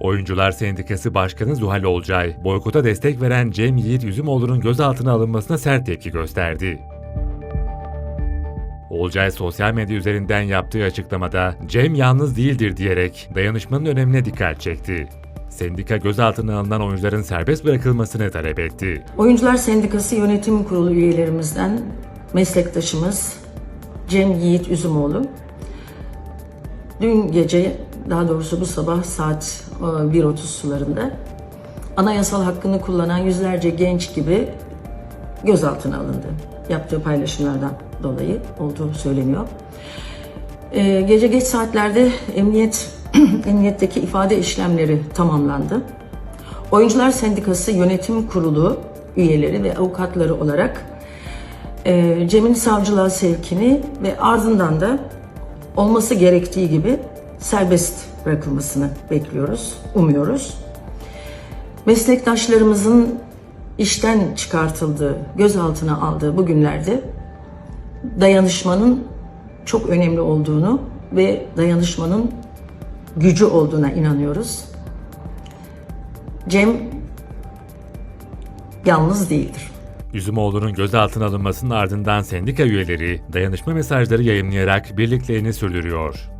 Oyuncular Sendikası Başkanı Zuhal Olcay, boykota destek veren Cem Yiğit Üzümoğlu'nun gözaltına alınmasına sert tepki gösterdi. Olcay sosyal medya üzerinden yaptığı açıklamada Cem yalnız değildir diyerek dayanışmanın önemine dikkat çekti. Sendika gözaltına alınan oyuncuların serbest bırakılmasını talep etti. Oyuncular Sendikası Yönetim Kurulu üyelerimizden meslektaşımız Cem Yiğit Üzümoğlu dün gece daha doğrusu bu sabah saat e, 1.30 sularında anayasal hakkını kullanan yüzlerce genç gibi gözaltına alındı. Yaptığı paylaşımlardan dolayı olduğu söyleniyor. E, gece geç saatlerde emniyet emniyetteki ifade işlemleri tamamlandı. Oyuncular Sendikası Yönetim Kurulu üyeleri ve avukatları olarak e, Cem'in savcılığa sevkini ve ardından da olması gerektiği gibi serbest bırakılmasını bekliyoruz, umuyoruz. Meslektaşlarımızın işten çıkartıldığı, gözaltına aldığı bu günlerde dayanışmanın çok önemli olduğunu ve dayanışmanın gücü olduğuna inanıyoruz. Cem yalnız değildir. Üzümoğlu'nun gözaltına alınmasının ardından sendika üyeleri dayanışma mesajları yayınlayarak birliklerini sürdürüyor.